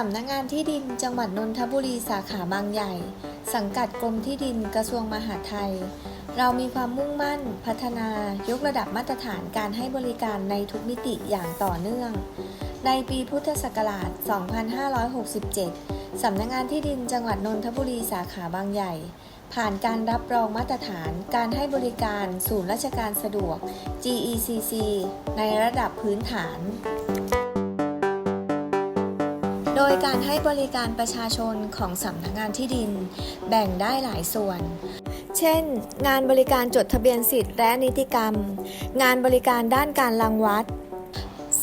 สำนักงานที่ดินจังหวัดนนทบุรีสาขาบางใหญ่ สังกัดกรมที่ดินกระทรวงมหาดไทย เรามีความมุ่งมั่น พัฒนายกระดับมาตรฐานการให้บริการในทุกมิติอย่างต่อเนื่อง ในปีพุทธศักราช 2567 สำนักงานที่ดินจังหวัดนนทบุรีสาขาบางใหญ่ ผ่านการรับรองมาตรฐานการให้บริการศูนย์ราชการสะดวก GECC ในระดับพื้นฐาน โดยการให้บริการประชาชนของสำนักงานที่ดิน แบ่งได้หลายส่วน เช่น งานบริการจดทะเบียนสิทธิ์และนิติกรรม งานบริการด้านการรังวัด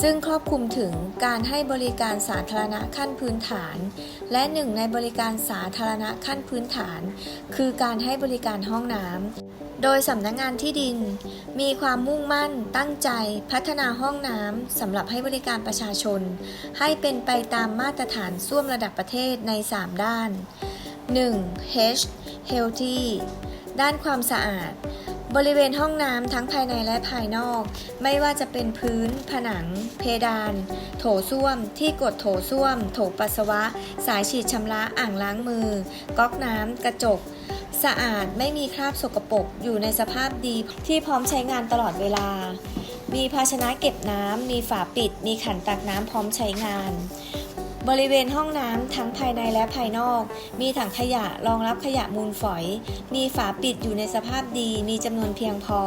ซึ่งครอบคลุมถึงการให้บริการสาธารณะขั้นพื้นฐาน และหนึ่งในบริการสาธารณะขั้นพื้นฐาน คือการให้บริการห้องน้ำ โดยสำนักงงานที่ดิน มีความมุ่งมั่นตั้งใจพัฒนาห้องน้ำสำหรับให้บริการประชาชน ให้เป็นไปตามมาตรฐานส้วมระดับประเทศใน 3 ด้าน 1. H Healthy ด้านความสะอาด บริเวณห้องน้ำทั้งภายในและภายนอก ไม่ว่าจะเป็นพื้น ผนัง เพดาน โถส้วม ที่กดโถส้วม โถปัสสาวะ สายฉีดชำระอ่างล้างมือ ก๊อกน้ำ กระจก สะอาดไม่มีคราบสกปรกอยู่ในสภาพดีที่พร้อมใช้งานตลอดเวลา มีภาชนะเก็บน้ำ มีฝาปิด มีขันตักน้ำพร้อมใช้งาน บริเวณห้องน้ำทั้งภายในและภายนอก มีถังขยะรองรับขยะมูลฝอย มีฝาปิดอยู่ในสภาพดี มีจำนวนเพียงพอ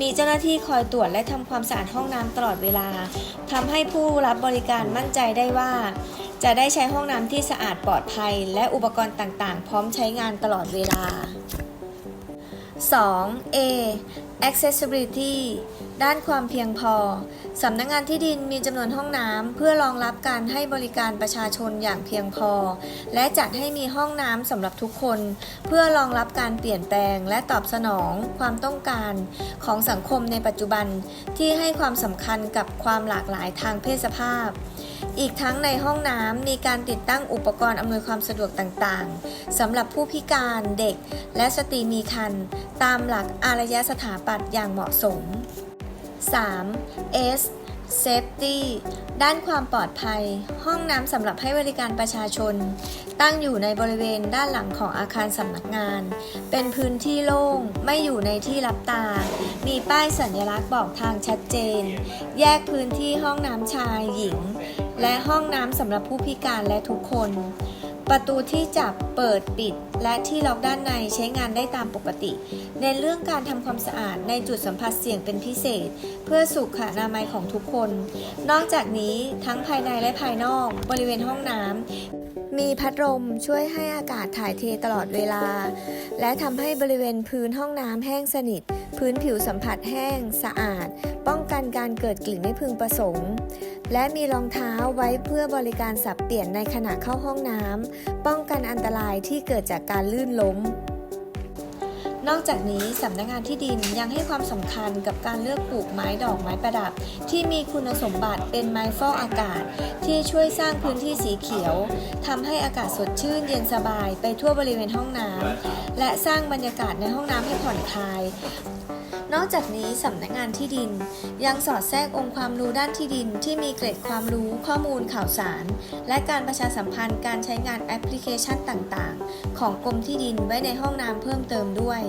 มีเจ้าหน้าที่คอยตรวจและทำความสะอาดห้องน้ำตลอดเวลาทำให้ผู้รับบริการมั่นใจได้ว่า จะได้ใช้ห้องน้ำที่สะอาดปลอดภัย และอุปกรณ์ต่างๆ พร้อมใช้งานตลอดเวลา 2. A accessibility ด้านความเพียงพอ สำนักงงานที่ดินมีจำนวนห้องน้ำเพื่อรองรับการให้บริการประชาชนอย่างเพียงพอ และจัดให้มีห้องน้ำสำหรับทุกคน เพื่อรองรับการเปลี่ยนแปลงและตอบสนองความต้องการของสังคมในปัจจุบันที่ให้ความสำคัญกับความหลากหลายทางเพศสภาพ อีกทั้งในห้องน้ำมีการติดตั้งอุปกรณ์อำนวยความสะดวกต่างๆสำหรับผู้พิการเด็ก และสตรีมีครรภ์ตามหลักอารยสถาปัตย์อย่างเหมาะสม 3. S Safety ด้านความปลอดภัย ห้องน้ำสำหรับให้บริการประชาชน ตั้งอยู่ในบริเวณด้านหลังของอาคารสำนักงาน เป็นพื้นที่โล่ง ไม่อยู่ในที่รับตา มีป้ายสัญลักษณ์บอกทางชัดเจน แยกพื้นที่ห้องน้ำชายหญิง และห้องน้ำสำหรับผู้พิการและทุกคน ประตูที่จับเปิดปิด และที่ล็อกด้านในใช้งานได้ตามปกติ ในเรื่องการทำความสะอาดในจุดสัมผัสเสี่ยงเป็นพิเศษ เพื่อสุขอนามัยของทุกคน นอกจากนี้ทั้งภายในและภายนอกบริเวณห้องน้ำมีพัดลมช่วยให้อากาศถ่ายเทตลอดเวลา และทำให้บริเวณพื้นห้องน้ำแห้งสนิท พื้นผิวสัมผัสแห้งสะอาด ป้อง การเกิดกลิ่นไม่พึงประสงค์ และมีรองเท้าไว้เพื่อบริการสับเปลี่ยนในขณะเข้าห้องน้ำป้องกันอันตรายที่เกิดจากการลื่นล้ม นอกจากนี้สำนักงานที่ดินยังให้ความสำคัญกับการเลือกปลูกไม้ดอกไม้ประดับ ที่มีคุณสมบัติเป็นไม้ฟอกอากาศ ที่ช่วยสร้างพื้นที่สีเขียวทำให้อากาศสดชื่นเย็นสบายไปทั่วบริเวณห้องน้ำและสร้างบรรยากาศในห้องน้ำให้ผ่อนคลาย นอกจากนี้สำนักงานที่ดิน ยังสอดแทรกองค์ความรู้ด้านที่ดินที่มีเกร็ดความรู้ข้อมูลข่าวสาร และการประชาสัมพันธ์การใช้งานแอปพลิเคชันต่างๆ ของกรมที่ดินไว้ในห้องน้ำเพิ่มเติมด้วย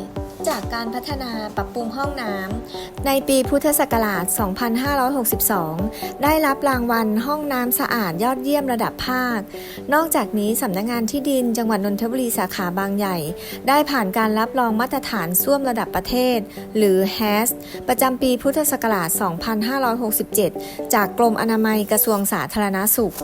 จากการพัฒนาปรับปรุงห้องน้ำในปีพุทธศักราช 2562 ได้รับรางวัลห้องน้ำสะอาดยอดเยี่ยมระดับภาค นอกจากนี้สำนักงานที่ดิน จังหวัดนนทบุรีสาขาบางใหญ่ ได้ผ่านการรับรองมาตรฐานส้วมระดับประเทศ หรือ HAS ประจำปีพุทธศักราช 2567 จากกรมอนามัยกระทรวงสาธารณสุข